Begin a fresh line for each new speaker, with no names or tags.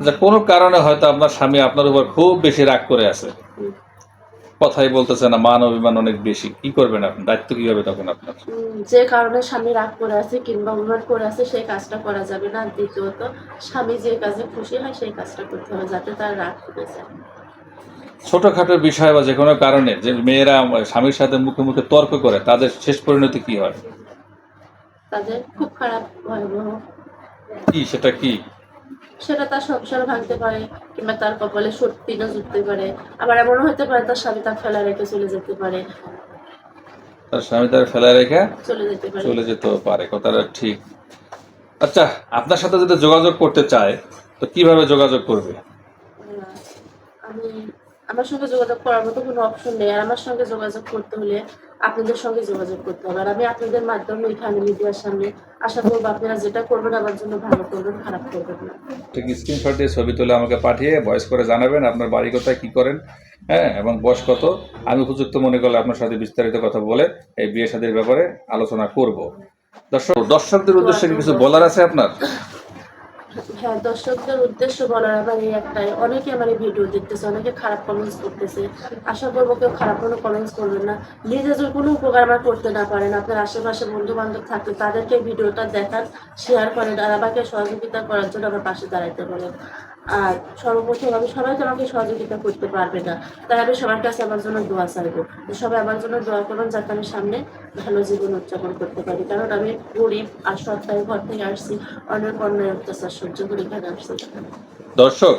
যে কোনো কারণে হয়তো আপনার স্বামী আপনার উপর খুব বেশি রাগ করে আছে। কথাই বলতেছে না মান অভিমান অনেক বেশি। কি করবেন আপনি? দায়িত্ব কি হবে তখন আপনার?
যে কারণে স্বামী রাগ করে আছে কিংবা অভিমান করে আছে সেই কাজটা করা যাবে না। দ্বিতীয়ত স্বামী যে কাজে খুশি হয় সেই কাজটা করতে হবে যাতে তার রাগ কমে যায়।
ছোটখাটো বিষয় বা যে কোনো কারণে যে মেয়েরা স্বামীর সাথে মুখে মুখে তর্ক করে তাদের শেষ পরিণতি কি হয়?
তাদের খুব খারাপ ভয়াবহ
কি সেটা কি?
সেটা তার সংসার ভাঙতে পারে কিংবা তার কপালে সত্যি না জুটতে পারে। আবার এমনও হতে পারে তার স্বামী তার ফেলা রেখে চলে যেতে পারে।
তার স্বামী তার ফেলা রেখে
চলে যেতে পারে।
চলে যেতেও পারে কথাটা ঠিক। আচ্ছা আপনার সাথে যদি যোগাযোগ করতে চায় তো কীভাবে যোগাযোগ করবে?
আমি আমার সঙ্গে যোগাযোগ করার মতো কোনো অপশন নেই। আর আমার সঙ্গে যোগাযোগ করতে হলে আপনাদের সঙ্গে যোগাযোগ করতে হবে। আর আমি আপনাদের মাধ্যমে এখানে মিডিয়ার সামনে আশা করব আপনারা যেটা করবেন আমার জন্য ভালো করবেন, খারাপ করবেন না।
ঠিক স্ক্রিনশট দিয়ে ছবি তুলে আমাকে পাঠিয়ে ভয়েস করে জানাবেন আপনার বাড়ি কোথায়, কি করেন হ্যাঁ এবং বয়স কত। আমি উপযুক্ত মনে করলে আপনার সাথে বিস্তারিত কথা বলে এই বিয়ে শাদীর ব্যাপারে আলোচনা করব। দর্শক, দর্শকদের উদ্দেশ্যে কিছু বলার আছে আপনার?
হ্যাঁ দর্শকদের উদ্দেশ্য বলার আমার এই একটাই। অনেকে আমার এই ভিডিও দেখতেছে, অনেকে খারাপ কমেন্টস করতেছে। আশা করব কেউ খারাপ কোনো কমেন্টস করবেন না। নিজে কোনো উপকার আমার করতে না পারেন, আপনার আশেপাশে বন্ধু বান্ধব থাকলে তাদেরকে ভিডিওটা দেখান শেয়ার করেন, আর আমাকে সহযোগিতা করার জন্য আমার পাশে দাঁড়াইতে বলেন। আর সর্বপ্রথম আমি, সবাই তো আমাকে সহযোগিতা করতে পারবে না। তাই আমি সবার কাছে আমার জন্য দোয়া চাইব। সবাই আমার জন্য দোয়া করুন যাতে আমি সামনে ভালো জীবন উদযাপন করতে পারি। কারণ আমি গরিব আর সপ্তাহে ঘর থেকে আসছি, অনেক অন্যায় অত্যাচার সহ্য করে এখানে আসছি।
দর্শক